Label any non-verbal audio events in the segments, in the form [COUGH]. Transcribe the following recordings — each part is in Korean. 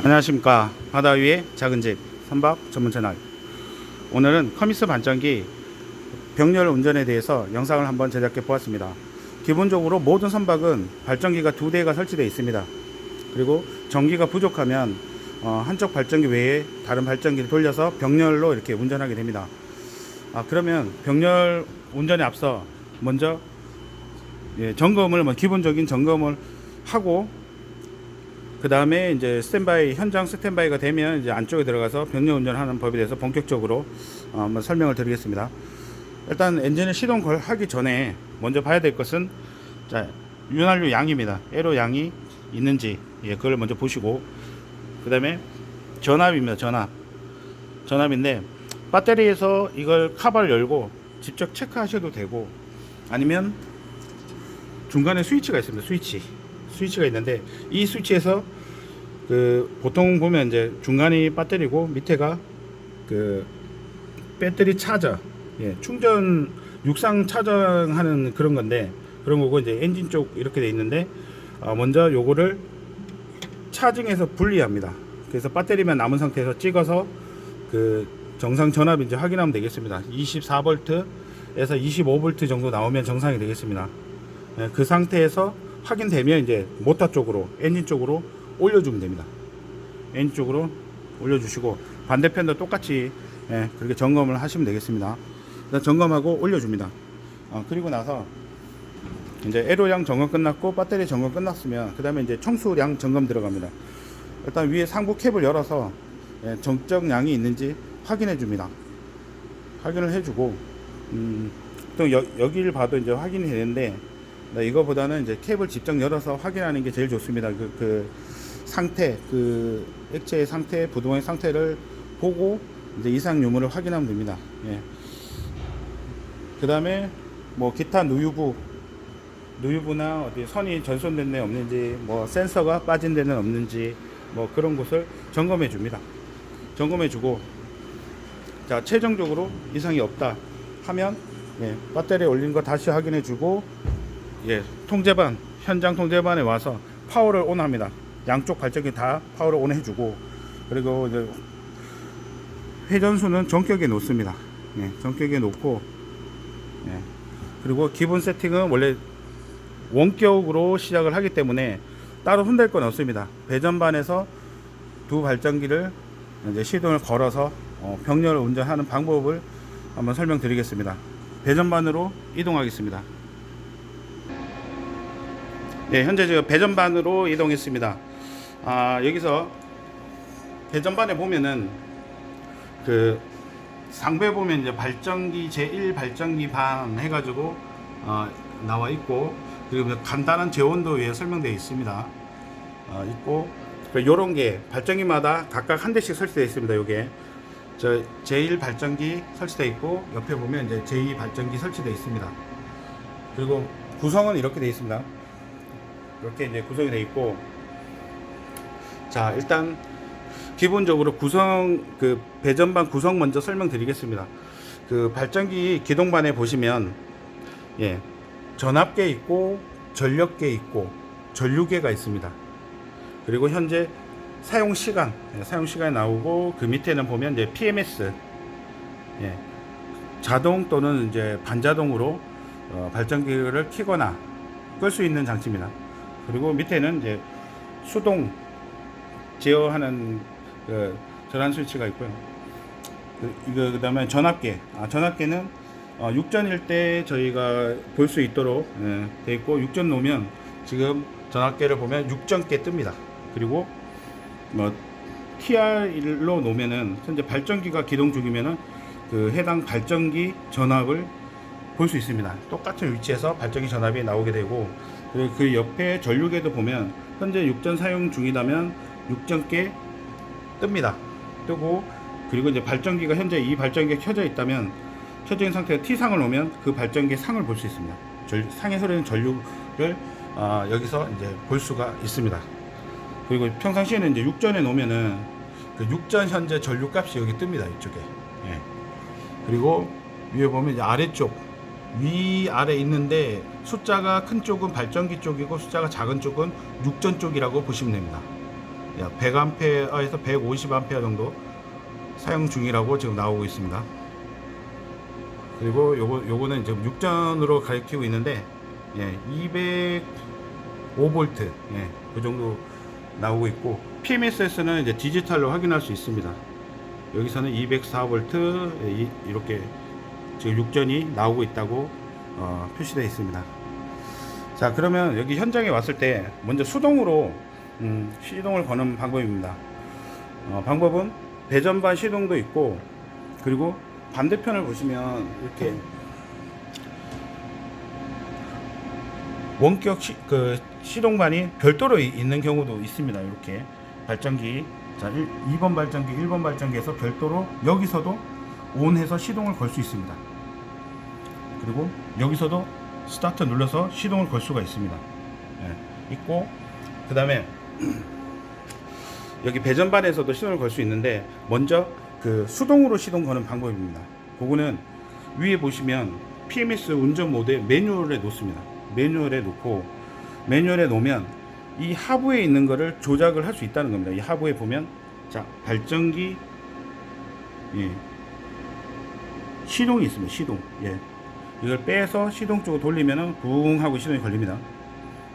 안녕하십니까. 바다 위의 작은 집 선박 전문 채널. 오늘은 커미스 반전기 병렬 운전에 대해서 영상을 한번 제작해 보았습니다. 기본적으로 모든 선박은 발전기가 두 대가 설치되어 있습니다. 그리고 전기가 부족하면 어, 한쪽 발전기 외에 다른 발전기를 돌려서 병렬로 이렇게 운전하게 됩니다. 아 그러면 병렬 운전에 앞서 먼저 예, 점검을 뭐 기본적인 점검을 하고 그 다음에 이제 스탠바이 현장 스탠바이가 되면 이제 안쪽에 들어가서 병력 운전하는 법에 대해서 본격적으로 어, 한번 설명을 드리겠습니다. 일단 엔진을 시동 걸 하기 전에 먼저 봐야 될 것은 자 윤활유 양입니다. 에로 양이 있는지 예 그걸 먼저 보시고 그 다음에 전압입니다. 전압 전압인데 배터리에서 이걸 카바를 열고 직접 체크하셔도 되고 아니면 중간에 스위치가 있습니다. 스위치 스위치가 있는데 이 스위치에서 그 보통 보면 이제 중간이 배터리고 밑에가 그 배터리 차저 예, 충전 육상 차저하는 그런 건데 그런 거고 이제 엔진 쪽 이렇게 돼 있는데 어, 먼저 요거를 차징해서 분리합니다. 그래서 배터리만 남은 상태에서 찍어서 그 정상 전압 이제 확인하면 되겠습니다. 24V에서 25V 정도 나오면 정상이 되겠습니다. 예, 그 상태에서 확인되면 이제 모터 쪽으로 엔진 쪽으로 올려주면 됩니다. 엔진 쪽으로 올려주시고 반대편도 똑같이 예, 그렇게 점검을 하시면 되겠습니다. 점검하고 올려줍니다. 어, 그리고 나서 이제 에로량 점검 끝났고 배터리 점검 끝났으면 그 다음에 이제 청수량 점검 들어갑니다. 일단 위에 상부 캡을 열어서 예, 정적량이 있는지 확인해 줍니다. 확인을 해주고 음, 또 여, 여기를 봐도 이제 확인이 되는데 네, 이거보다는 이제 캡을 직접 열어서 확인하는 게 제일 좋습니다. 그, 그 상태, 그 액체의 상태, 부동의 상태를 보고 이제 이상 유무를 확인하면 됩니다. 예. 그 다음에 뭐 기타 누유부, 누유부나 어디 선이 전손된 데 없는지, 뭐 센서가 빠진 데는 없는지, 뭐 그런 곳을 점검해 줍니다. 점검해 주고, 자, 최종적으로 이상이 없다 하면, 예, 배터리 올린 거 다시 확인해 주고, 예, 통제반 현장 통제반에 와서 파워를 온합니다. 양쪽 발전기 다 파워를 온 해주고 그리고 이제 회전수는 전격에 놓습니다. 예, 전격에 놓고 예, 그리고 기본 세팅은 원래 원격으로 시작을 하기 때문에 따로 손댈 건 없습니다. 배전반에서 두 발전기를 이제 시동을 걸어서 어, 병렬을 운전하는 방법을 한번 설명드리겠습니다. 배전반으로 이동하겠습니다. 네, 현재 지금 배전반으로 이동했습니다. 아, 여기서 배전반에 보면은 그 상배 보면 이제 발전기 제1 발전기 반 해가지고 어, 나와 있고 그리고 간단한 제온도 위에 설명되어 있습니다. 어, 있고 요런 게 발전기마다 각각 한 대씩 설치되어 있습니다. 요게 저 제1 발전기 설치되어 있고 옆에 보면 이제 제2 발전기 설치되어 있습니다. 그리고 구성은 이렇게 되어 있습니다. 이렇게 이제 구성이 되어 있고 자 일단 기본적으로 구성 그 배전반 구성 먼저 설명드리겠습니다. 그 발전기 기동반에 보시면 예 전압계 있고 전력계 있고 전류계가 있습니다. 그리고 현재 사용 시간 예, 사용 시간이 나오고 그 밑에는 보면 이제 PMS 예 자동 또는 이제 반자동으로 어, 발전기를 켜거나 끌 수 있는 장치입니다. 그리고 밑에는 이제 수동 제어하는 그 전환 스위치가 있고요. 그, 이거 그다음에 전압계. 아, 전압계는 어, 육전일 때 저희가 볼 수 있도록 예, 돼 있고 육전 놓으면 지금 전압계를 보면 육전계 뜹니다. 그리고 뭐 TR로 놓으면은 현재 발전기가 기동 중이면은 그 해당 발전기 전압을 볼 수 있습니다. 똑같은 위치에서 발전기 전압이 나오게 되고 그리고 그 옆에 전류계도 보면 현재 육전 사용 중이라면 육전계 뜹니다. 뜨고 그리고 이제 발전기가 현재 이 발전기가 켜져 있다면 있는 상태에 T상을 놓으면 그 발전기의 상을 볼 수 있습니다. 전, 상에서 흐르는 전류를 아, 여기서 이제 볼 수가 있습니다. 그리고 평상시에는 이제 육전에 놓으면은 그 육전 현재 전류 값이 여기 뜹니다. 이쪽에. 예. 그리고 위에 보면 이제 아래쪽 위 아래 있는데 숫자가 큰 쪽은 발전기 쪽이고 숫자가 작은 쪽은 육전 쪽이라고 보시면 됩니다. 100A에서 150A 정도 사용 중이라고 지금 나오고 있습니다. 그리고 요거 요거는 지금 6전으로 가리키고 있는데 예, 205V 예, 그 정도 나오고 있고 PMSS는 이제 디지털로 확인할 수 있습니다. 여기서는 204V 예, 이렇게 지금 6전이 나오고 있다고 어, 표시되어 있습니다. 자 그러면 여기 현장에 왔을 때 먼저 수동으로 음, 시동을 거는 방법입니다. 어, 방법은 배전반 시동도 있고 그리고 반대편을 보시면 이렇게 원격 시, 그 시동반이 별도로 이- 있는 경우도 있습니다. 이렇게 발전기 자 1, 2번 발전기, 1번 발전기에서 별도로 여기서도 온해서 시동을 걸 수 있습니다. 그리고 여기서도 스타트 눌러서 시동을 걸 수가 있습니다. 예, 있고 그 다음에 [CLEARS THROAT] 여기 배전반에서도 시동을 걸 수 있는데 먼저 그 수동으로 시동 거는 방법입니다. 그거는 위에 보시면 PMS 운전 모드에 매뉴얼에 놓습니다. 매뉴얼에 놓고 매뉴얼에 놓으면 이 하부에 있는 거를 조작을 할 수 있다는 겁니다. 이 하부에 보면 자 발전기 예, 시동이 있습니다. 시동 예. 이걸 빼서 시동 쪽으로 돌리면은 붕 하고 시동이 걸립니다.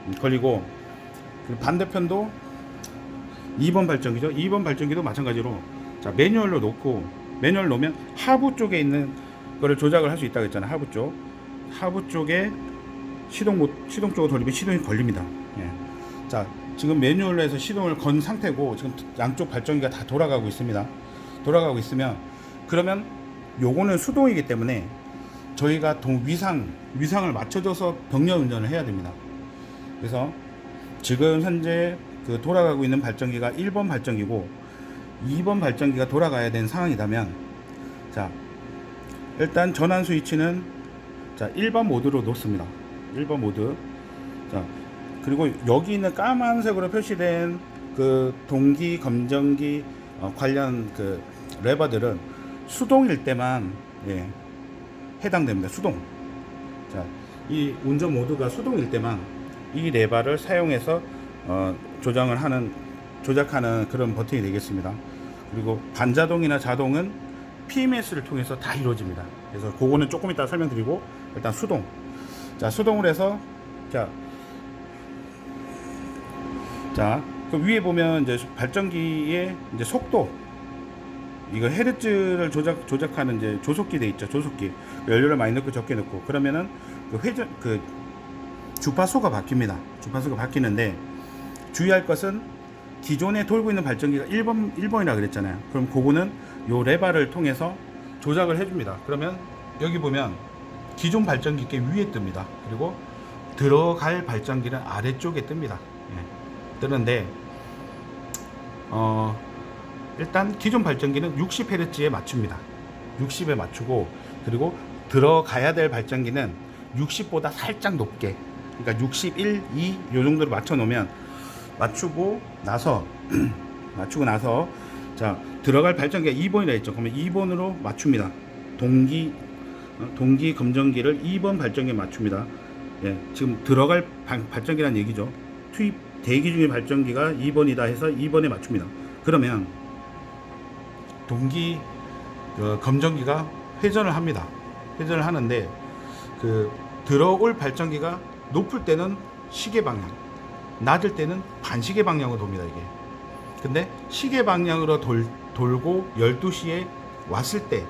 음, 걸리고 반대편도 2번 발전기죠. 2번 발전기도 마찬가지로 자 매뉴얼로 놓고 매뉴얼 놓으면 하부 쪽에 있는 거를 조작을 할 수 있다고 했잖아요. 하부 쪽 하부 쪽에 시동 못 시동 쪽으로 돌리면 시동이 걸립니다. 예. 자 지금 매뉴얼로 해서 시동을 건 상태고 지금 양쪽 발전기가 다 돌아가고 있습니다. 돌아가고 있으면 그러면 요거는 수동이기 때문에 저희가 동 위상 위상을 맞춰줘서 병렬 운전을 해야 됩니다. 그래서 지금 현재 그 돌아가고 있는 발전기가 1번 발전기고 2번 발전기가 돌아가야 되는 상황이라면 자 일단 전환 스위치는 자 1번 모드로 놓습니다. 1번 모드 자 그리고 여기 있는 까만색으로 표시된 그 동기 검정기 어, 관련 그 레버들은 수동일 때만 예, 해당됩니다. 수동. 자, 이 운전 모드가 수동일 때만 이 레버를 사용해서 어, 조정을 하는 조작하는 그런 버튼이 되겠습니다. 그리고 반자동이나 자동은 PMS를 통해서 다 이루어집니다. 그래서 그거는 조금 이따 설명드리고 일단 수동. 자, 수동을 해서 자, 자, 그 위에 보면 이제 발전기의 이제 속도 이거 헤르츠를 조작 조작하는 이제 조속기 돼 있죠. 조속기 연료를 많이 넣고 적게 넣고 그러면은 그 회전 그 주파수가 바뀝니다. 주파수가 바뀌는데 주의할 것은 기존에 돌고 있는 발전기가 1번 1번이라 그랬잖아요. 그럼 그거는 요 레바를 통해서 조작을 해줍니다. 그러면 여기 보면 기존 발전기 께 위에 뜹니다. 그리고 들어갈 발전기는 아래쪽에 뜹니다. 예, 뜨는데 어 일단 기존 발전기는 60Hz에 맞춥니다. 60에 맞추고 그리고 들어가야 될 발전기는 60보다 살짝 높게 그러니까 61, 2 요 정도로 맞춰 놓으면 맞추고 나서 [CLEARS THROAT] 맞추고 나서 자 들어갈 발전기가 2번이라 했죠. 그러면 2번으로 맞춥니다. 동기 어, 동기 검정기를 2번 발전기에 맞춥니다. 예, 지금 들어갈 발- 발전기란 얘기죠. 투입 대기 중의 발전기가 2번이다 해서 2번에 맞춥니다. 그러면 동기 어, 검정기가 회전을 합니다. 회전을 하는데 그 들어올 발전기가 높을 때는 시계 방향, 낮을 때는 반시계 방향으로 돕니다 이게. 근데 시계 방향으로 돌, 돌고 12시에 왔을 때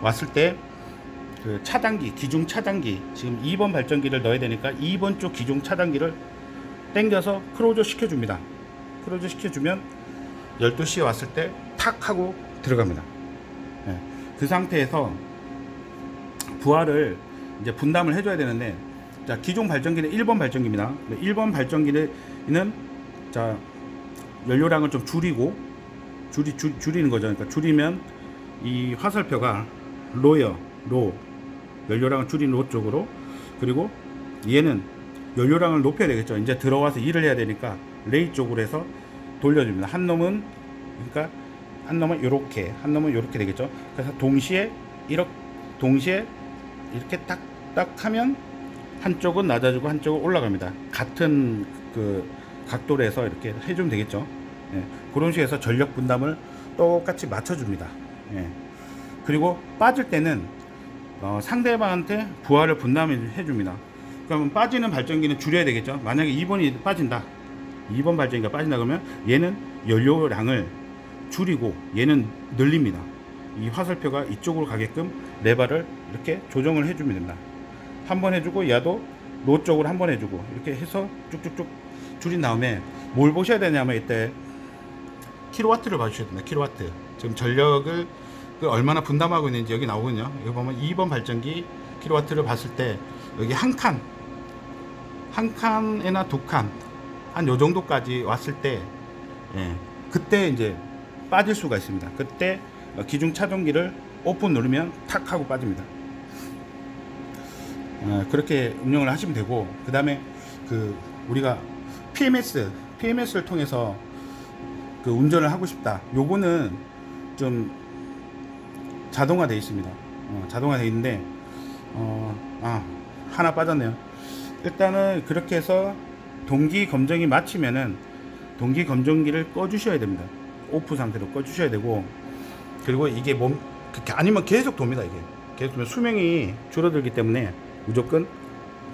왔을 때 그 차단기, 기중 차단기 지금 2번 발전기를 넣어야 되니까 2번 쪽 기중 차단기를 당겨서 크로즈 시켜줍니다. 크로즈 시켜주면 12시에 왔을 때 탁 하고 들어갑니다. 예. 그 상태에서 부하를 이제 분담을 해줘야 되는데 자 기존 발전기는 1번 발전기입니다. 1번 발전기는 자 연료량을 좀 줄이고 줄이 줄, 줄이는 거죠. 그러니까 줄이면 이 화살표가 로여 로 연료량을 줄인 로 쪽으로 그리고 얘는 연료량을 높여야 되겠죠. 이제 들어와서 일을 해야 되니까 레이 쪽으로 해서 돌려줍니다. 한 놈은 그러니까 한 놈은 이렇게 한 놈은 이렇게 되겠죠. 그래서 동시에 이렇게 동시에 이렇게 딱딱 하면 한쪽은 낮아지고 한쪽은 올라갑니다. 같은 그 각도로 해서 이렇게 해주면 되겠죠. 예, 그런 해서 전력 분담을 똑같이 맞춰줍니다. 예. 그리고 빠질 때는 어, 상대방한테 부하를 분담해 줍니다. 그러면 빠지는 발전기는 줄여야 되겠죠. 만약에 2번이 빠진다. 2번 발전기가 빠진다 그러면 얘는 연료량을 줄이고 얘는 늘립니다. 이 화살표가 이쪽으로 가게끔 레바를 이렇게 조정을 해주면 됩니다. 한 번 해주고 얘도 노 쪽으로 한 번 해주고 이렇게 해서 쭉쭉쭉 줄인 다음에 뭘 보셔야 되냐면 이때 킬로와트를 봐주셔야 됩니다. 킬로와트. 지금 전력을 그 얼마나 분담하고 있는지 여기 나오거든요. 여기 보면 2번 발전기 킬로와트를 봤을 때 여기 한 칸, 한 칸이나 두 칸, 한 요 정도까지 왔을 때, 예, 그때 이제 빠질 수가 있습니다. 그때 기중 차동기를 오픈 누르면 탁 하고 빠집니다. 어, 그렇게 운영을 하시면 되고, 그 다음에 그 우리가 PMS, PMS를 통해서 그 운전을 하고 싶다. 요거는 좀 자동화되어 있습니다. 어, 자동화되어 있는데, 어, 아, 하나 빠졌네요. 일단은 그렇게 해서 동기 검정이 마치면은 동기 검정기를 꺼주셔야 됩니다. 오프 상태로 꺼주셔야 되고, 그리고 이게 몸, 아니면 계속 돕니다, 이게. 계속 도면 수명이 줄어들기 때문에 무조건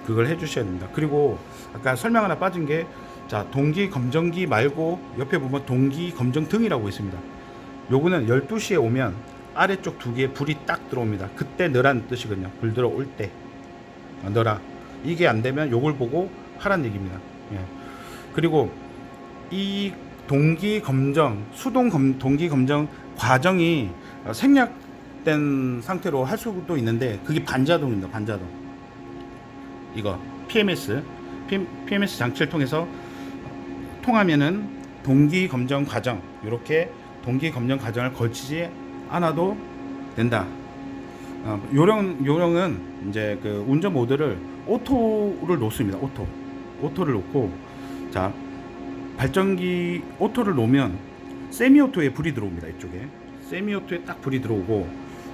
그걸 해주셔야 됩니다. 그리고 아까 설명 하나 빠진 게, 자, 동기 검정기 말고 옆에 보면 동기 검정 등이라고 있습니다. 요거는 12시에 오면 아래쪽 두 개의 불이 딱 들어옵니다. 그때 너란 뜻이거든요. 불 들어올 때. 어, 너라. 이게 안 되면 요걸 보고 하란 얘기입니다. 예. 그리고 이 동기 검정, 수동 검, 동기 검정 과정이 어, 생략된 상태로 할 수도 있는데 그게 반자동입니다. 반자동. 이거 PMS, PMS 장치를 통해서 통하면은 동기 검정 과정 이렇게 동기 검정 과정을 거치지 않아도 된다. 어, 요령 요령은 이제 그 운전 모드를 오토를 놓습니다. 오토 오토를 놓고 자 발전기 오토를 놓으면 세미 오토에 불이 들어옵니다. 이쪽에 세미 오토에 딱 불이 들어오고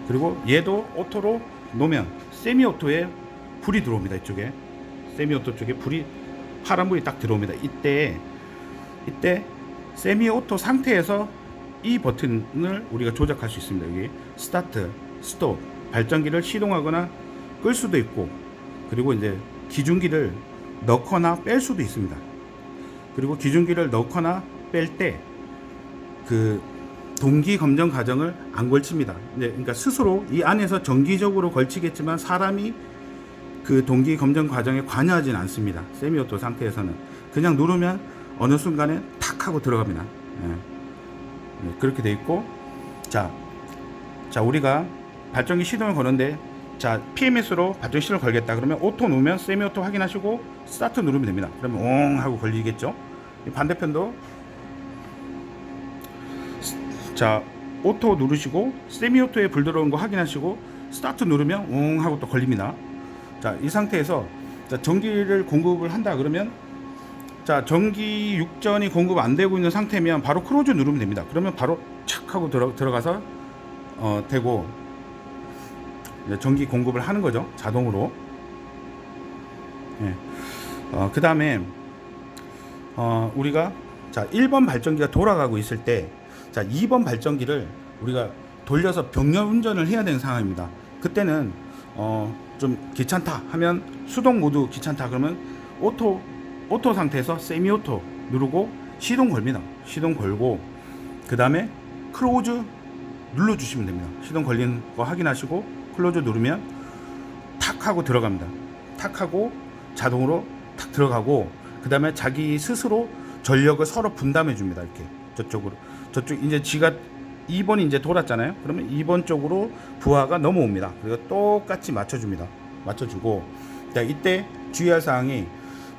그리고 얘도 오토로 놓으면 세미 오토에 불이 들어옵니다. 이쪽에 세미 오토 쪽에 불이 파란 불이 딱 들어옵니다. 이때 이때 세미 오토 상태에서 이 버튼을 우리가 조작할 수 있습니다. 여기 스타트, 스톱, 발전기를 시동하거나 끌 수도 있고 그리고 이제 기준기를 넣거나 뺄 수도 있습니다. 그리고 기준기를 넣거나 뺄 때 그 동기 검정 과정을 안 걸칩니다. 그러니까 스스로 이 안에서 정기적으로 걸치겠지만 사람이 그 동기 검정 과정에 관여하지는 않습니다. 세미오토 상태에서는 그냥 누르면 어느 순간에 탁 하고 들어갑니다. 예. 네, 그렇게 돼 있고 자, 자 우리가 발전기 시동을 거는데 자 PMS로 발전기 시동을 걸겠다 그러면 오토 누르면 세미오토 확인하시고 스타트 누르면 됩니다. 그러면 옹 하고 걸리겠죠. 이 반대편도 자 오토 누르시고 세미 오토에 불 들어온 거 확인하시고 스타트 누르면 옹 하고 또 걸립니다. 자 이 상태에서 자, 전기를 공급을 한다 그러면 자 전기 육전이 공급 안 되고 있는 상태면 바로 크로즈 누르면 됩니다. 그러면 바로 착 하고 들어, 들어가서 어, 되고 전기 공급을 하는 거죠 자동으로. 예. 어, 그 다음에 어, 우리가 자 1번 발전기가 돌아가고 있을 때 자 2번 발전기를 우리가 돌려서 병렬 운전을 해야 되는 상황입니다. 그때는 어, 좀 귀찮다 하면 수동 모드 귀찮다 그러면 오토 오토 상태에서 세미 오토 누르고 시동 걸립니다. 시동 걸고 그 다음에 클로즈 눌러 주시면 됩니다. 시동 걸린 거 확인하시고 클로즈 누르면 탁 하고 들어갑니다. 탁 하고 자동으로 탁 들어가고 그 다음에 자기 스스로 전력을 서로 분담해 줍니다. 이렇게 저쪽으로 저쪽 이제 지가 2번이 이제 돌았잖아요. 그러면 2번 쪽으로 부하가 넘어옵니다. 그리고 똑같이 맞춰줍니다. 맞춰주고 자, 이때 주의할 사항이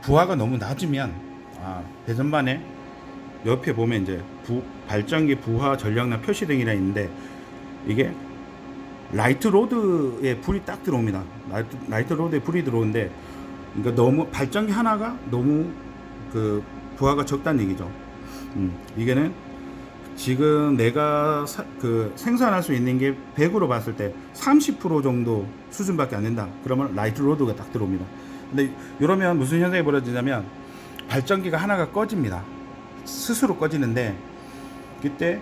부하가 너무 낮으면 아, 배선반에 옆에 보면 이제 부, 발전기 부하 전력량 표시 등이라 있는데 이게 라이트 로드에 불이 딱 들어옵니다. 라이트, 라이트 로드에 불이 들어오는데 그러니까 너무 발전기 하나가 너무 그 부하가 적다는 얘기죠. 음, 이게는 지금 내가 사, 그 생산할 수 있는 게 100으로 봤을 때 30% 정도 수준밖에 안 된다. 그러면 라이트 로드가 딱 들어옵니다. 근데 이러면 무슨 현상이 벌어지냐면 발전기가 하나가 꺼집니다. 스스로 꺼지는데 그때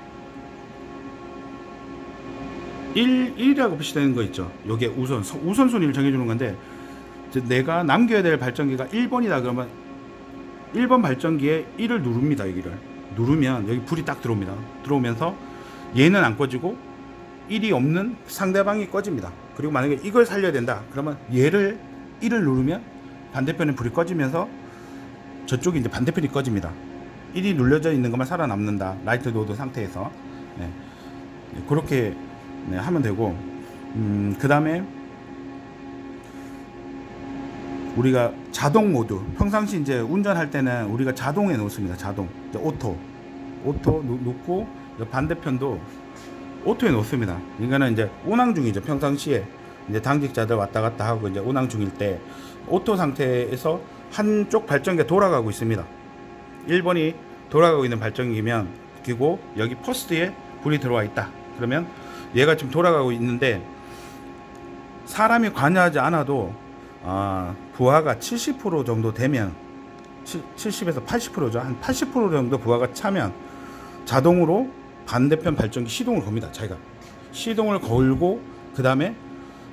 1, 1이라고 표시되는 거 있죠. 요게 우선 우선 순위를 정해 주는 건데 내가 남겨야 될 발전기가 1번이다 그러면 1번 발전기에 1을 누릅니다. 여기를 누르면 여기 불이 딱 들어옵니다. 들어오면서 얘는 안 꺼지고 1이 없는 상대방이 꺼집니다. 그리고 만약에 이걸 살려야 된다. 그러면 얘를 1을 누르면 반대편에 불이 꺼지면서 저쪽이 이제 반대편이 꺼집니다. 1이 눌려져 있는 것만 살아남는다. 라이트 노드 상태에서 네. 네, 그렇게 네, 하면 되고 음, 그 다음에 우리가 자동 모드 평상시 이제 운전할 때는 우리가 자동에 놓습니다. 자동 오토 오토 놓- 놓고 반대편도 오토에 놓습니다. 이거는 이제 운항 중이죠. 평상시에 이제 당직자들 왔다 갔다 하고 이제 운항 중일 때 오토 상태에서 한쪽 발전기가 돌아가고 있습니다. 1번이 돌아가고 있는 발전기면 그리고 여기 퍼스트에 불이 들어와 있다. 그러면 얘가 지금 돌아가고 있는데 사람이 관여하지 않아도 아, 부하가 70% 정도 되면 70에서 80%죠. 한 80% 정도 부하가 차면 자동으로 반대편 발전기 시동을 겁니다. 자기가 시동을 걸고 그 다음에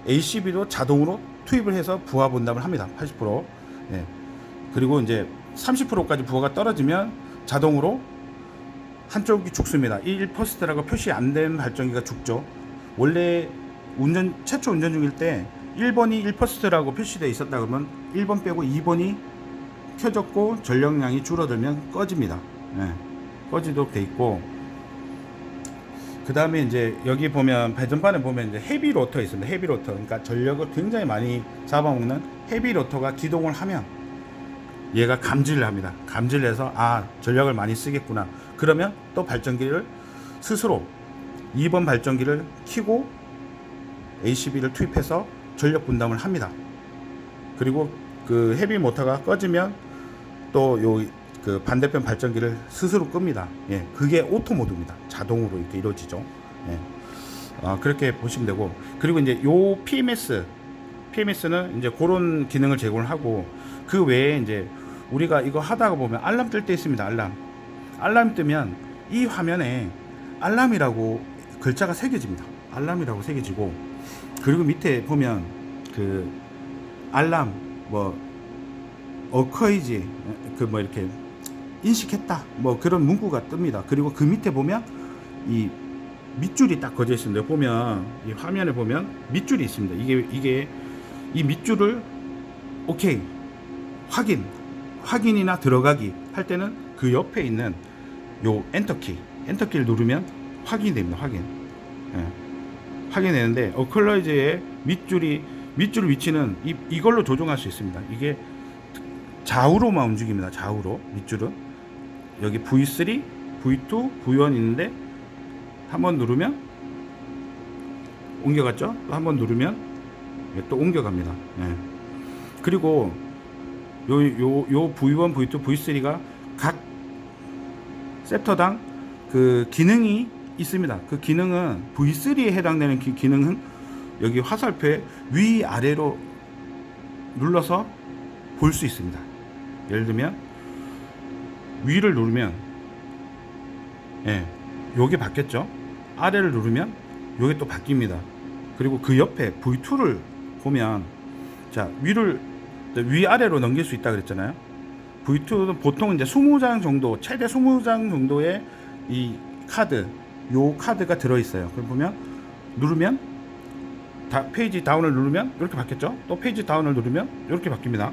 ACB도 자동으로 투입을 해서 부하 분담을 합니다. 80%. 예. 그리고 이제 30%까지 부하가 떨어지면 자동으로 한쪽이 죽습니다. 1퍼스트라고 표시 안 된 발전기가 죽죠. 원래 운전 최초 운전 중일 때 1번이 1퍼스트라고 표시되어 있었다 그러면 1번 빼고 2번이 켜졌고 전력량이 줄어들면 꺼집니다. 예. 꺼지도록 돼 있고 그 다음에 이제 여기 보면 배전판에 보면 이제 헤비 로터 있습니다. 헤비 로터 그러니까 전력을 굉장히 많이 잡아먹는 헤비 로터가 기동을 하면 얘가 감지를 합니다. 감지를 해서 아 전력을 많이 쓰겠구나. 그러면 또 발전기를 스스로 2번 발전기를 켜고 ACB를 투입해서 전력 분담을 합니다. 그리고 그 헤비 모터가 꺼지면 또요 그 반대편 발전기를 스스로 끕니다. 예, 그게 오토 모드입니다. 자동으로 이렇게 이루어지죠. 예. 아, 그렇게 보시면 되고 그리고 이제 요 PMS PMS는 이제 그런 기능을 제공을 하고 그 외에 이제 우리가 이거 하다가 보면 알람 뜰 때 있습니다. 알람. 알람 뜨면 이 화면에 알람이라고 글자가 새겨집니다. 알람이라고 새겨지고 그리고 밑에 보면 그 알람 뭐 어커이지 그 뭐 이렇게 인식했다 뭐 그런 문구가 뜹니다. 그리고 그 밑에 보면 이 밑줄이 딱 거져 있습니다. 보면 이 화면에 보면 밑줄이 있습니다. 이게 이게 이 밑줄을 오케이 확인 확인이나 들어가기 할 때는 그 옆에 있는 요 엔터키 엔터키를 누르면 확인이 됩니다. 확인. 예. 확인되는데 어컬라이즈의 밑줄이 밑줄 위치는 이, 이걸로 조정할 수 있습니다. 이게 좌우로만 움직입니다. 좌우로 밑줄은 여기 V3, V2, V1 있는데 한번 누르면 옮겨갔죠? 또 한번 누르면 예, 또 옮겨갑니다. 예. 그리고 요, 요, 요 V1, V2, V3가 각 셉터당 그 기능이 있습니다. 그 기능은 V3에 해당되는 기, 기능은 여기 화살표에 위 아래로 눌러서 볼 수 있습니다. 예를 들면 위를 누르면 예, 요게 바뀌었죠. 아래를 누르면 요게 또 바뀝니다. 그리고 그 옆에 V2를 보면 자 위를 위 아래로 넘길 수 있다 그랬잖아요. V2는 보통 이제 20장 정도 최대 20장 정도의 이 카드 요 카드가 들어 있어요. 그럼 보면 누르면 다, 페이지 다운을 누르면 이렇게 바뀌었죠. 또 페이지 다운을 누르면 이렇게 바뀝니다.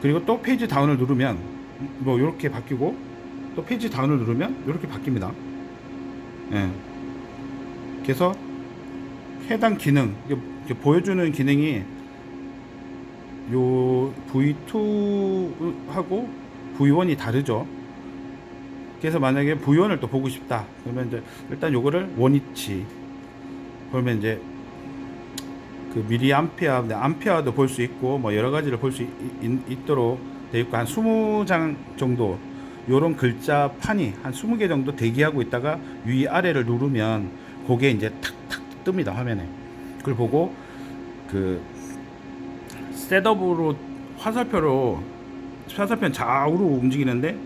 그리고 또 페이지 다운을 누르면 뭐 이렇게 바뀌고 또 페이지 다운을 누르면 이렇게 바뀝니다. 예. 그래서 해당 기능 보여주는 기능이 요 V2 하고 V1이 다르죠. 그래서 만약에 V1을 또 보고 싶다. 그러면 이제 일단 요거를 원위치 그러면 이제 그 미리 암페어, 암페어도 볼 수 있고 뭐 여러 가지를 볼 수 있도록 돼 있고 한 20장 정도 요런 글자 판이 한 20개 정도 대기하고 있다가 위 아래를 누르면 그게 이제 탁탁 뜹니다 화면에 그걸 보고 그 셋업으로 화살표로 화살표 좌우로 움직이는데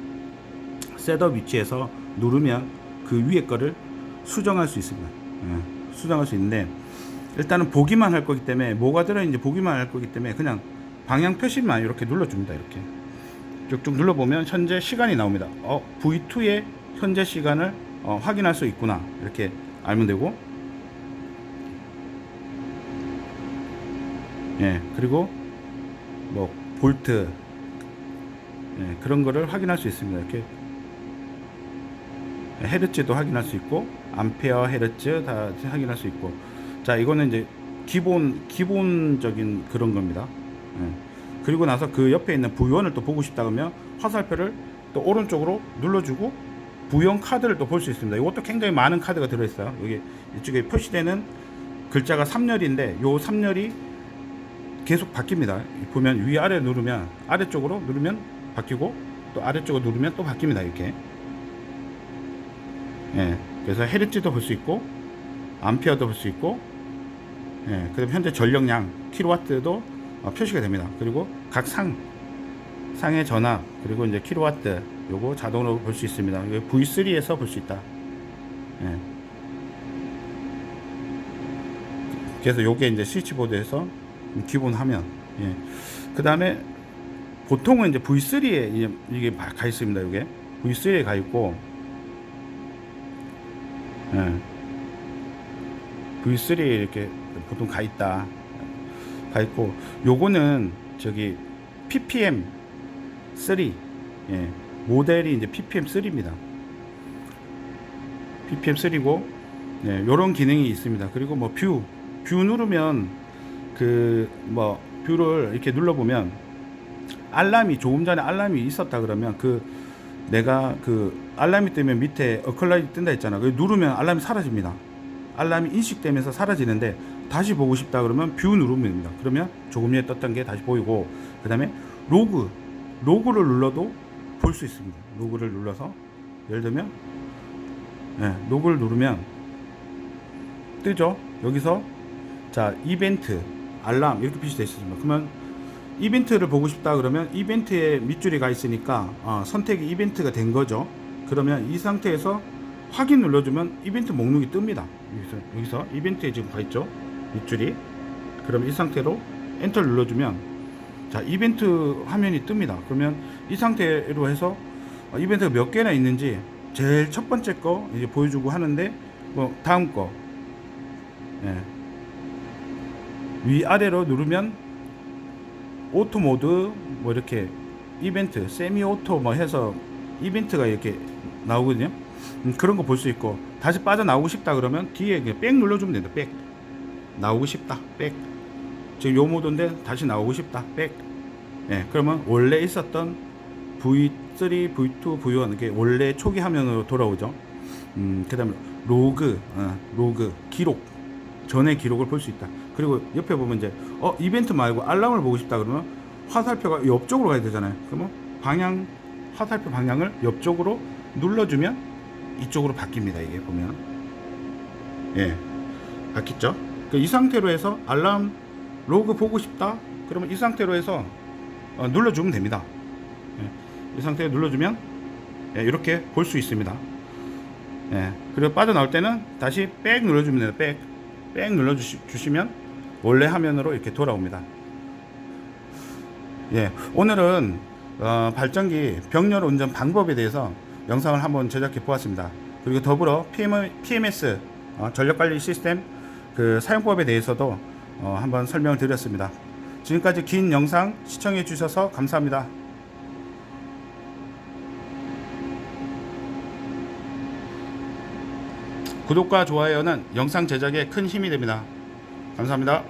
셋업 위치에서 누르면 그 위에 거를 수정할 수 있습니다. 예, 수정할 수 있는데 일단은 보기만 할 거기 때문에 뭐가 들어있는지 보기만 할 거기 때문에 그냥 방향 표시만 이렇게 눌러줍니다. 이렇게 쭉쭉 눌러보면 현재 시간이 나옵니다. 어, V2의 현재 시간을 어, 확인할 수 있구나 이렇게 알면 되고 예 그리고 뭐 볼트 예, 그런 거를 확인할 수 있습니다. 이렇게 헤르츠도 확인할 수 있고 암페어 헤르츠 다 확인할 수 있고 자 이거는 이제 기본 기본적인 그런 겁니다. 예. 그리고 나서 그 옆에 있는 부위원을 또 보고 싶다 그러면 화살표를 또 오른쪽으로 눌러주고 부위원 카드를 또 볼 수 있습니다. 이것도 굉장히 많은 카드가 들어있어요. 여기 이쪽에 표시되는 글자가 3열인데 요 3열이 계속 바뀝니다. 보면 위아래 누르면 아래쪽으로 누르면 바뀌고 또 아래쪽으로 누르면 또 바뀝니다. 이렇게. 예. 그래서 헤르츠도 볼 수 있고 암페어도 볼 수 있고 예. 그다음 현재 전력량 킬로와트도 어, 표시가 됩니다. 그리고 각 상 상의 전압 그리고 이제 킬로와트 요거 자동으로 볼 수 있습니다. 이거 V3에서 볼 수 있다. 예. 그래서 요게 이제 스위치보드에서 기본 화면. 예. 그 다음에 보통은 이제 V3에 이제 이게 가 있습니다. 이게 V3에 가 있고, 예. V3에 이렇게 보통 가 있다. 가 있고, 요거는 저기 PPM 3, 예. 모델이 이제 PPM 3입니다. PPM 3고, 예, 요런 기능이 있습니다. 그리고 뭐 뷰, 뷰 누르면 그 뭐 뷰를 이렇게 눌러 보면 알람이 조금 전에 알람이 있었다 그러면 그 내가 그 알람이 뜨면 밑에 어컬라이트 뜬다 했잖아. 그 누르면 알람이 사라집니다. 알람이 인식되면서 사라지는데 다시 보고 싶다 그러면 뷰 누르면 됩니다. 그러면 조금 전에 떴던 게 다시 보이고 그 다음에 로그 로그를 눌러도 볼 수 있습니다. 로그를 눌러서 예를 들면 예, 로그를 누르면 뜨죠. 여기서 자 이벤트 알람 이렇게 표시되어 있습니다. 그러면 이벤트를 보고 싶다 그러면 이벤트에 밑줄이 가 있으니까 어, 선택이 이벤트가 된 거죠. 그러면 이 상태에서 확인 눌러주면 이벤트 목록이 뜹니다. 여기서 여기서 이벤트에 지금 가 있죠. 밑줄이. 그럼 이 상태로 엔터 눌러주면 자 이벤트 화면이 뜹니다. 그러면 이 상태로 해서 어, 이벤트가 몇 개나 있는지 제일 첫 번째 거 이제 보여주고 하는데 뭐 다음 거 예. 위아래로 누르면 오토 모드 뭐 이렇게 이벤트 세미 오토 뭐 해서 이벤트가 이렇게 나오거든요. 음, 그런 거 볼 수 있고 다시 빠져나오고 싶다 그러면 뒤에 백 눌러주면 된다. 백. 나오고 싶다. 백. 지금 요 모드인데 다시 나오고 싶다. 백. 예, 그러면 원래 있었던 V3, V2, V1 이게 원래 초기 화면으로 돌아오죠. 음, 그 다음에 로그 어, 로그 기록. 전의 기록을 볼 수 있다. 그리고 옆에 보면 이제 어 이벤트 말고 알람을 보고 싶다 그러면 화살표가 옆쪽으로 가야 되잖아요. 그러면 방향 화살표 방향을 옆쪽으로 눌러주면 이쪽으로 바뀝니다. 이게 보면 예 바뀌죠. 그이 상태로 해서 알람 로그 보고 싶다. 그러면 이 상태로 해서 어, 눌러주면 됩니다. 예, 이 상태에 눌러주면 예, 이렇게 볼 수 있습니다. 예, 그리고 빠져나올 때는 다시 백 눌러주면 돼요. 백. 백 눌러주시면 원래 화면으로 이렇게 돌아옵니다. 예, 오늘은 어, 발전기 병렬 운전 방법에 대해서 영상을 한번 제작해 보았습니다. 그리고 더불어 PM, PMS 어, 전력관리 시스템 그 사용법에 대해서도 어, 한번 설명을 드렸습니다. 지금까지 긴 영상 시청해 주셔서 감사합니다. 구독과 좋아요는 영상 제작에 큰 힘이 됩니다. 감사합니다.